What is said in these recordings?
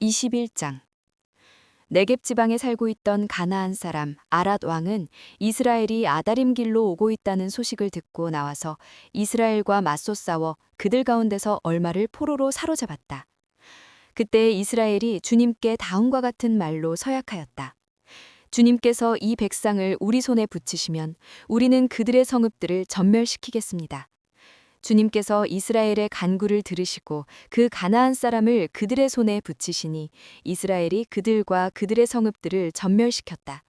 21장 네겝 지방에 살고 있던 가나안 사람 아랏 왕은 이스라엘이 아다림 길로 오고 있다는 소식을 듣고 나와서 이스라엘과 맞서 싸워 그들 가운데서 얼마를 포로로 사로잡았다. 그때 이스라엘이 주님께 다음과 같은 말로 서약하였다. 주님께서 이 백성을 우리 손에 붙이시면 우리는 그들의 성읍들을 전멸시키겠습니다. 주님께서 이스라엘의 간구를 들으시고 그 가나안 사람을 그들의 손에 붙이시니 이스라엘이 그들과 그들의 성읍들을 전멸시켰다.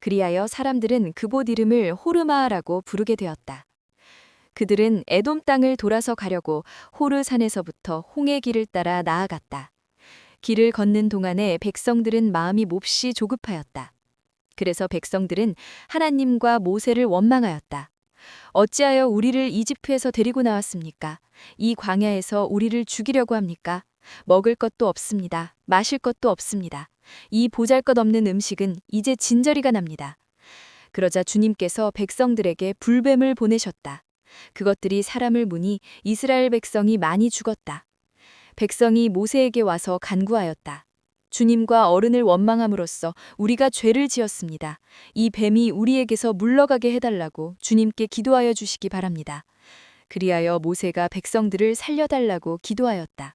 그리하여 사람들은 그곳 이름을 호르마라고 부르게 되었다. 그들은 에돔 땅을 돌아서 가려고 호르 산에서부터 홍해 길을 따라 나아갔다. 길을 걷는 동안에 백성들은 마음이 몹시 조급하였다. 그래서 백성들은 하나님과 모세를 원망하였다. 어찌하여 우리를 이집트에서 데리고 나왔습니까? 이 광야에서 우리를 죽이려고 합니까? 먹을 것도 없습니다. 마실 것도 없습니다. 이 보잘 것 없는 음식은 이제 진저리가 납니다. 그러자 주님께서 백성들에게 불뱀을 보내셨다. 그것들이 사람을 무니 이스라엘 백성이 많이 죽었다. 백성이 모세에게 와서 간구하였다. 주님과 어른을 원망함으로써 우리가 죄를 지었습니다. 이 뱀이 우리에게서 물러가게 해달라고 주님께 기도하여 주시기 바랍니다. 그리하여 모세가 백성들을 살려달라고 기도하였다.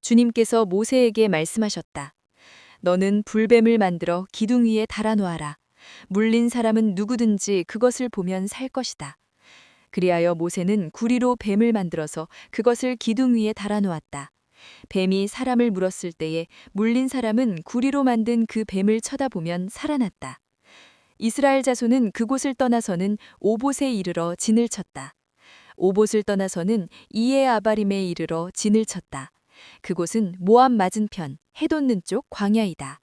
주님께서 모세에게 말씀하셨다. 너는 불뱀을 만들어 기둥 위에 달아놓아라. 물린 사람은 누구든지 그것을 보면 살 것이다. 그리하여 모세는 구리로 뱀을 만들어서 그것을 기둥 위에 달아놓았다. 뱀이 사람을 물었을 때에 물린 사람은 구리로 만든 그 뱀을 쳐다보면 살아났다. 이스라엘 자손은 그곳을 떠나서는 오봇에 이르러 진을 쳤다. 오봇을 떠나서는 이에 아바림에 이르러 진을 쳤다. 그곳은 모압 맞은편 해돋는 쪽 광야이다.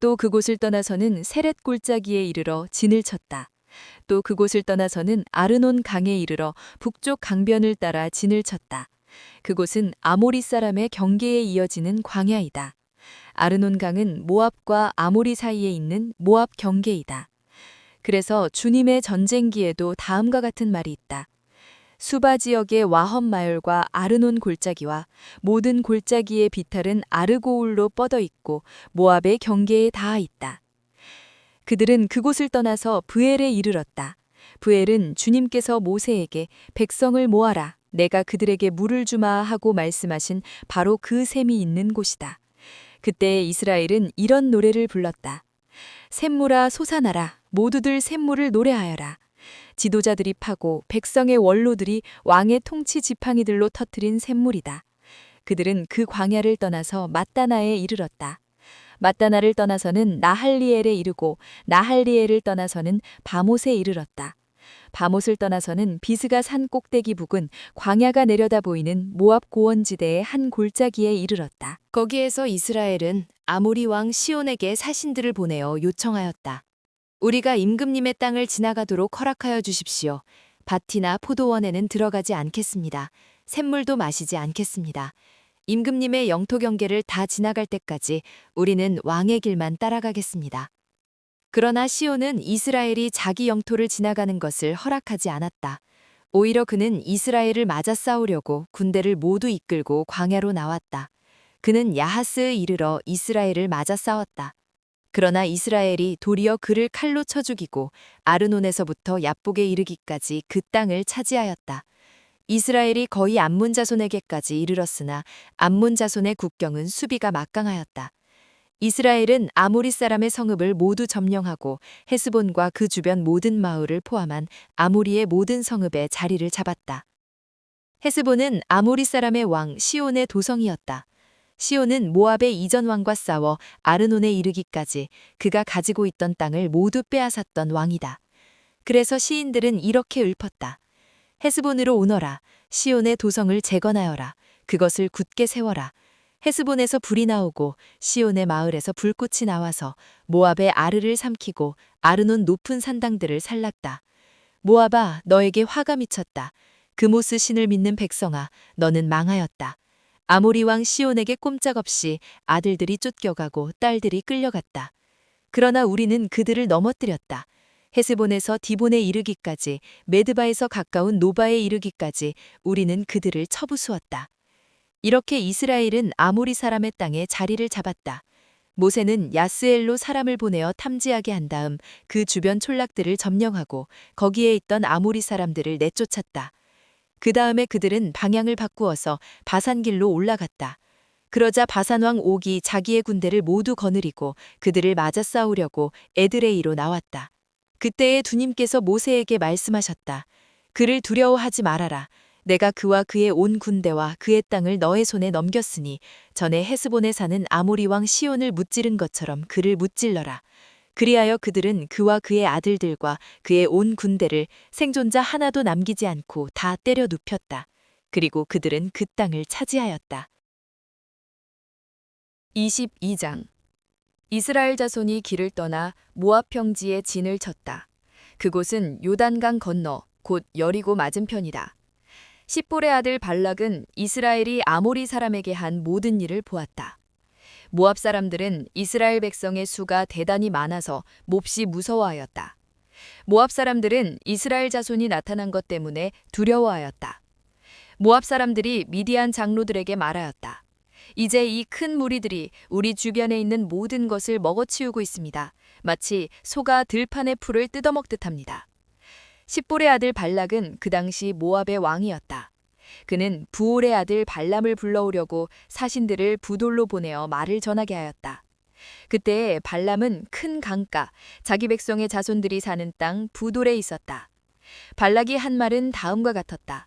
또 그곳을 떠나서는 세렛 골짜기에 이르러 진을 쳤다. 또 그곳을 떠나서는 아르논 강에 이르러 북쪽 강변을 따라 진을 쳤다. 그곳은 아모리 사람의 경계에 이어지는 광야이다. 아르논 강은 모압과 아모리 사이에 있는 모압 경계이다. 그래서 주님의 전쟁기에도 다음과 같은 말이 있다. 수바 지역의 와험 마을과 아르논 골짜기와 모든 골짜기의 비탈은 아르고울로 뻗어 있고 모압의 경계에 닿아 있다. 그들은 그곳을 떠나서 브엘에 이르렀다. 브엘은 주님께서 모세에게 백성을 모아라 내가 그들에게 물을 주마 하고 말씀하신 바로 그 샘이 있는 곳이다. 그때 이스라엘은 이런 노래를 불렀다. 샘물아 솟아나라 모두들 샘물을 노래하여라. 지도자들이 파고 백성의 원로들이 왕의 통치 지팡이들로 터트린 샘물이다. 그들은 그 광야를 떠나서 마따나에 이르렀다. 마따나를 떠나서는 나할리엘에 이르고 나할리엘을 떠나서는 바못에 이르렀다. 바못을 떠나서는 비스가 산 꼭대기 부근 광야가 내려다 보이는 모압 고원지대의 한 골짜기에 이르렀다. 거기에서 이스라엘은 아모리 왕 시온에게 사신들을 보내어 요청하였다. 우리가 임금님의 땅을 지나가도록 허락하여 주십시오. 밭이나 포도원에는 들어가지 않겠습니다. 샘물도 마시지 않겠습니다. 임금님의 영토 경계를 다 지나갈 때까지 우리는 왕의 길만 따라가겠습니다. 그러나 시온은 이스라엘이 자기 영토를 지나가는 것을 허락하지 않았다. 오히려 그는 이스라엘을 맞아 싸우려고 군대를 모두 이끌고 광야로 나왔다. 그는 야하스에 이르러 이스라엘을 맞아 싸웠다. 그러나 이스라엘이 도리어 그를 칼로 쳐 죽이고 아르논에서부터 야복에 이르기까지 그 땅을 차지하였다. 이스라엘이 거의 암몬 자손에게까지 이르렀으나 암몬 자손의 국경은 수비가 막강하였다. 이스라엘은 아모리 사람의 성읍을 모두 점령하고 헤스본과 그 주변 모든 마을을 포함한 아모리의 모든 성읍에 자리를 잡았다. 헤스본은 아모리 사람의 왕 시온의 도성이었다. 시온은 모압의 이전 왕과 싸워 아르논에 이르기까지 그가 가지고 있던 땅을 모두 빼앗았던 왕이다. 그래서 시인들은 이렇게 읊었다. 헤스본으로 오너라. 시온의 도성을 재건하여라. 그것을 굳게 세워라. 헤스본에서 불이 나오고 시온의 마을에서 불꽃이 나와서 모압의 아르를 삼키고 아르논 높은 산당들을 살랐다. 모압아 너에게 화가 미쳤다. 그모스 신을 믿는 백성아 너는 망하였다. 아모리 왕 시온에게 꼼짝없이 아들들이 쫓겨가고 딸들이 끌려갔다. 그러나 우리는 그들을 넘어뜨렸다. 헤스본에서 디본에 이르기까지 메드바에서 가까운 노바에 이르기까지 우리는 그들을 쳐부수었다. 이렇게 이스라엘은 아모리 사람의 땅에 자리를 잡았다. 모세는 야스엘로 사람을 보내어 탐지하게 한 다음 그 주변 촌락들을 점령하고 거기에 있던 아모리 사람들을 내쫓았다. 그 다음에 그들은 방향을 바꾸어서 바산길로 올라갔다. 그러자 바산왕 옥이 자기의 군대를 모두 거느리고 그들을 맞아 싸우려고 에드레이로 나왔다. 그때에 주님께서 모세에게 말씀하셨다. 그를 두려워하지 말아라. 내가 그와 그의 온 군대와 그의 땅을 너의 손에 넘겼으니 전에 헤스본에 사는 아모리 왕 시온을 무찌른 것처럼 그를 무찔러라. 그리하여 그들은 그와 그의 아들들과 그의 온 군대를 생존자 하나도 남기지 않고 다 때려 눕혔다. 그리고 그들은 그 땅을 차지하였다. 22장 이스라엘 자손이 길을 떠나 모압 평지에 진을 쳤다. 그곳은 요단강 건너 곧 여리고 맞은편이다. 십볼의 아들 발락은 이스라엘이 아모리 사람에게 한 모든 일을 보았다. 모압 사람들은 이스라엘 백성의 수가 대단히 많아서 몹시 무서워하였다. 모압 사람들은 이스라엘 자손이 나타난 것 때문에 두려워하였다. 모압 사람들이 미디안 장로들에게 말하였다. 이제 이 큰 무리들이 우리 주변에 있는 모든 것을 먹어치우고 있습니다. 마치 소가 들판의 풀을 뜯어먹듯 합니다. 십볼의 아들 발락은 그 당시 모압의 왕이었다. 그는 부올의 아들 발람을 불러오려고 사신들을 부돌로 보내어 말을 전하게 하였다. 그때 발람은 큰 강가, 자기 백성의 자손들이 사는 땅 부돌에 있었다. 발락이 한 말은 다음과 같았다.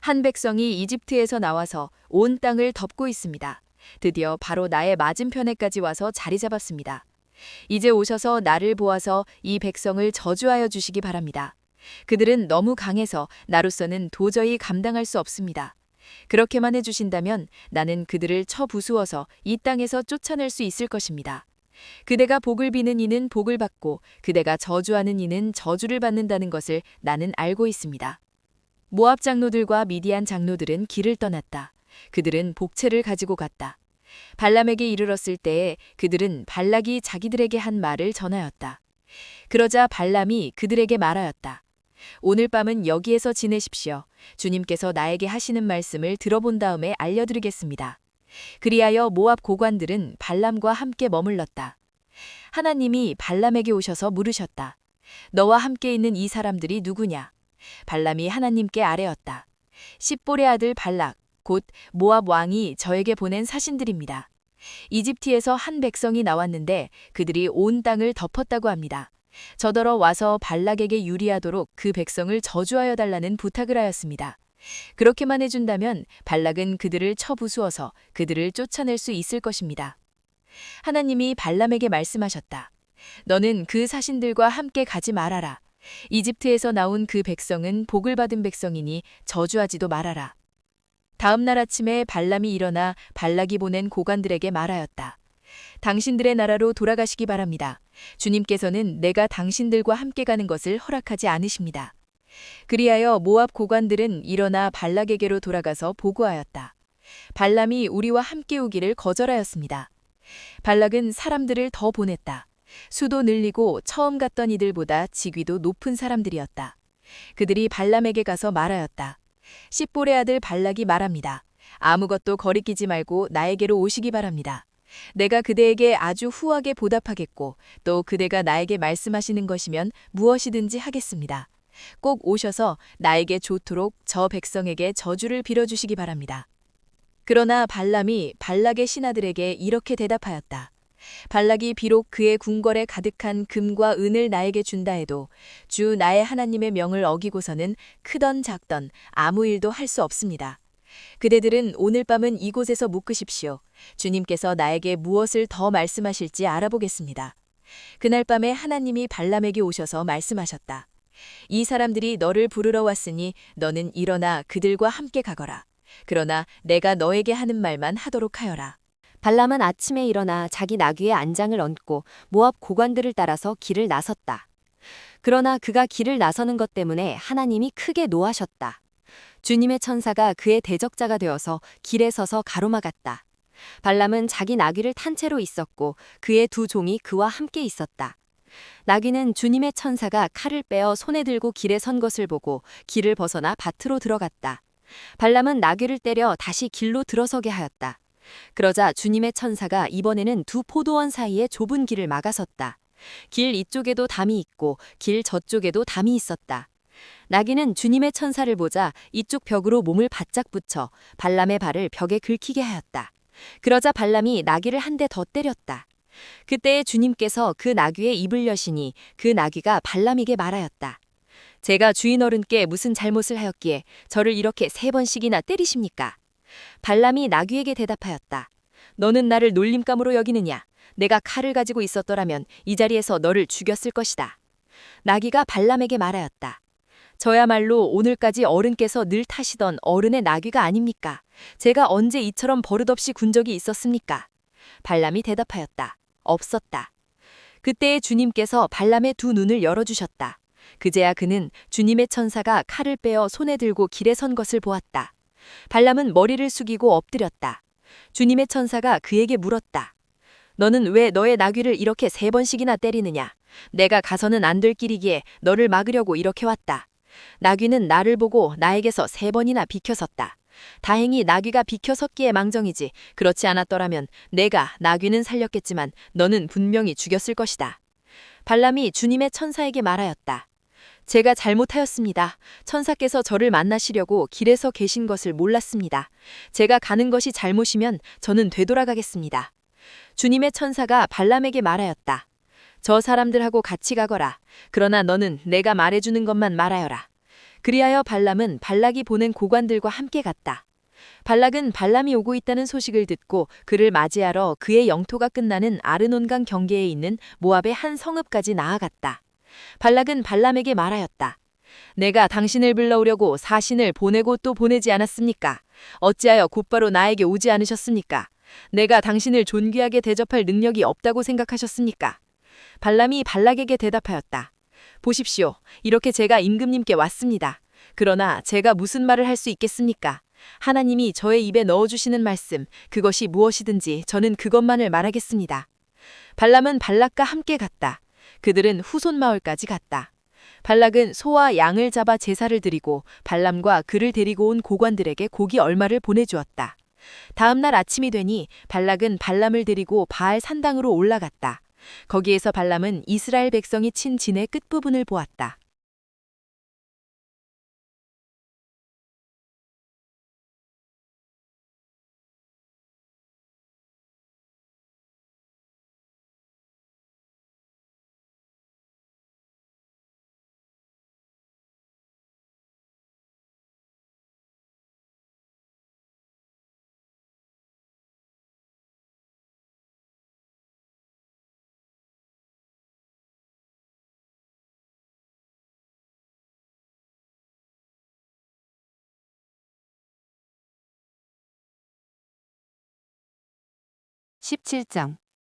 한 백성이 이집트에서 나와서 온 땅을 덮고 있습니다. 드디어 바로 나의 맞은편에까지 와서 자리 잡았습니다. 이제 오셔서 나를 보아서 이 백성을 저주하여 주시기 바랍니다. 그들은 너무 강해서 나로서는 도저히 감당할 수 없습니다. 그렇게만 해주신다면 나는 그들을 쳐부수어서 이 땅에서 쫓아낼 수 있을 것입니다. 그대가 복을 비는 이는 복을 받고 그대가 저주하는 이는 저주를 받는다는 것을 나는 알고 있습니다. 모압 장로들과 미디안 장로들은 길을 떠났다. 그들은 복채를 가지고 갔다. 발람에게 이르렀을 때에 그들은 발락이 자기들에게 한 말을 전하였다. 그러자 발람이 그들에게 말하였다. 오늘 밤은 여기에서 지내십시오. 주님께서 나에게 하시는 말씀을 들어본 다음에 알려드리겠습니다. 그리하여 모압 고관들은 발람과 함께 머물렀다. 하나님이 발람에게 오셔서 물으셨다. 너와 함께 있는 이 사람들이 누구냐? 발람이 하나님께 아뢰었다. 십볼의 아들 발락, 곧 모압 왕이 저에게 보낸 사신들입니다. 이집트에서 한 백성이 나왔는데 그들이 온 땅을 덮었다고 합니다. 저더러 와서 발락에게 유리하도록 그 백성을 저주하여 달라는 부탁을 하였습니다. 그렇게만 해준다면 발락은 그들을 쳐부수어서 그들을 쫓아낼 수 있을 것입니다. 하나님이 발람에게 말씀하셨다. 너는 그 사신들과 함께 가지 말아라. 이집트에서 나온 그 백성은 복을 받은 백성이니 저주하지도 말아라. 다음 날 아침에 발람이 일어나 발락이 보낸 고관들에게 말하였다. 당신들의 나라로 돌아가시기 바랍니다. 주님께서는 내가 당신들과 함께 가는 것을 허락하지 않으십니다. 그리하여 모압 고관들은 일어나 발락에게로 돌아가서 보고하였다. 발람이 우리와 함께 오기를 거절하였습니다. 발락은 사람들을 더 보냈다. 수도 늘리고 처음 갔던 이들보다 직위도 높은 사람들이었다. 그들이 발람에게 가서 말하였다. 십볼의 아들 발락이 말합니다. 아무것도 거리끼지 말고 나에게로 오시기 바랍니다. 내가 그대에게 아주 후하게 보답하겠고 또 그대가 나에게 말씀하시는 것이면 무엇이든지 하겠습니다. 꼭 오셔서 나에게 좋도록 저 백성에게 저주를 빌어주시기 바랍니다. 그러나 발람이 발락의 신하들에게 이렇게 대답하였다. 발락이 비록 그의 궁궐에 가득한 금과 은을 나에게 준다 해도 주 나의 하나님의 명을 어기고서는 크던 작던 아무 일도 할 수 없습니다. 그대들은 오늘 밤은 이곳에서 묵으십시오. 주님께서 나에게 무엇을 더 말씀하실지 알아보겠습니다. 그날 밤에 하나님이 발람에게 오셔서 말씀하셨다. 이 사람들이 너를 부르러 왔으니 너는 일어나 그들과 함께 가거라. 그러나 내가 너에게 하는 말만 하도록 하여라. 발람은 아침에 일어나 자기 나귀의 안장을 얹고 모압 고관들을 따라서 길을 나섰다. 그러나 그가 길을 나서는 것 때문에 하나님이 크게 노하셨다. 주님의 천사가 그의 대적자가 되어서 길에 서서 가로막았다. 발람은 자기 나귀를 탄 채로 있었고 그의 두 종이 그와 함께 있었다. 나귀는 주님의 천사가 칼을 빼어 손에 들고 길에 선 것을 보고 길을 벗어나 밭으로 들어갔다. 발람은 나귀를 때려 다시 길로 들어서게 하였다. 그러자 주님의 천사가 이번에는 두 포도원 사이에 좁은 길을 막아섰다. 길 이쪽에도 담이 있고 길 저쪽에도 담이 있었다. 나귀는 주님의 천사를 보자 이쪽 벽으로 몸을 바짝 붙여 발람의 발을 벽에 긁히게 하였다. 그러자 발람이 나귀를 한 대 더 때렸다. 그때에 주님께서 그 나귀의 입을 여시니 그 나귀가 발람에게 말하였다. 제가 주인 어른께 무슨 잘못을 하였기에 저를 이렇게 세 번씩이나 때리십니까? 발람이 나귀에게 대답하였다. 너는 나를 놀림감으로 여기느냐? 내가 칼을 가지고 있었더라면 이 자리에서 너를 죽였을 것이다. 나귀가 발람에게 말하였다. 저야말로 오늘까지 어른께서 늘 타시던 어른의 나귀가 아닙니까? 제가 언제 이처럼 버릇없이 군 적이 있었습니까? 발람이 대답하였다. 없었다. 그때에 주님께서 발람의 두 눈을 열어주셨다. 그제야 그는 주님의 천사가 칼을 빼어 손에 들고 길에 선 것을 보았다. 발람은 머리를 숙이고 엎드렸다. 주님의 천사가 그에게 물었다. 너는 왜 너의 나귀를 이렇게 세 번씩이나 때리느냐? 내가 가서는 안 될 길이기에 너를 막으려고 이렇게 왔다. 나귀는 나를 보고 나에게서 세 번이나 비켜섰다. 다행히 나귀가 비켜섰기에 망정이지 그렇지 않았더라면 내가 나귀는 살렸겠지만 너는 분명히 죽였을 것이다. 발람이 주님의 천사에게 말하였다. 제가 잘못하였습니다. 천사께서 저를 만나시려고 길에서 계신 것을 몰랐습니다. 제가 가는 것이 잘못이면 저는 되돌아가겠습니다. 주님의 천사가 발람에게 말하였다. 저 사람들하고 같이 가거라. 그러나 너는 내가 말해주는 것만 말하여라. 그리하여 발람은 발락이 보낸 고관들과 함께 갔다. 발락은 발람이 오고 있다는 소식을 듣고 그를 맞이하러 그의 영토가 끝나는 아르논강 경계에 있는 모압의 한 성읍까지 나아갔다. 발락은 발람에게 말하였다. 내가 당신을 불러오려고 사신을 보내고 또 보내지 않았습니까? 어찌하여 곧바로 나에게 오지 않으셨습니까? 내가 당신을 존귀하게 대접할 능력이 없다고 생각하셨습니까? 발람이 발락에게 대답하였다. 보십시오. 이렇게 제가 임금님께 왔습니다. 그러나 제가 무슨 말을 할 수 있겠습니까? 하나님이 저의 입에 넣어주시는 말씀, 그것이 무엇이든지 저는 그것만을 말하겠습니다. 발람은 발락과 함께 갔다. 그들은 후손 마을까지 갔다. 발락은 소와 양을 잡아 제사를 드리고 발람과 그를 데리고 온 고관들에게 고기 얼마를 보내주었다. 다음 날 아침이 되니 발락은 발람을 데리고 바알 산당으로 올라갔다. 거기에서 발람은 이스라엘 백성이 친 진의 끝부분을 보았다. 십칠 장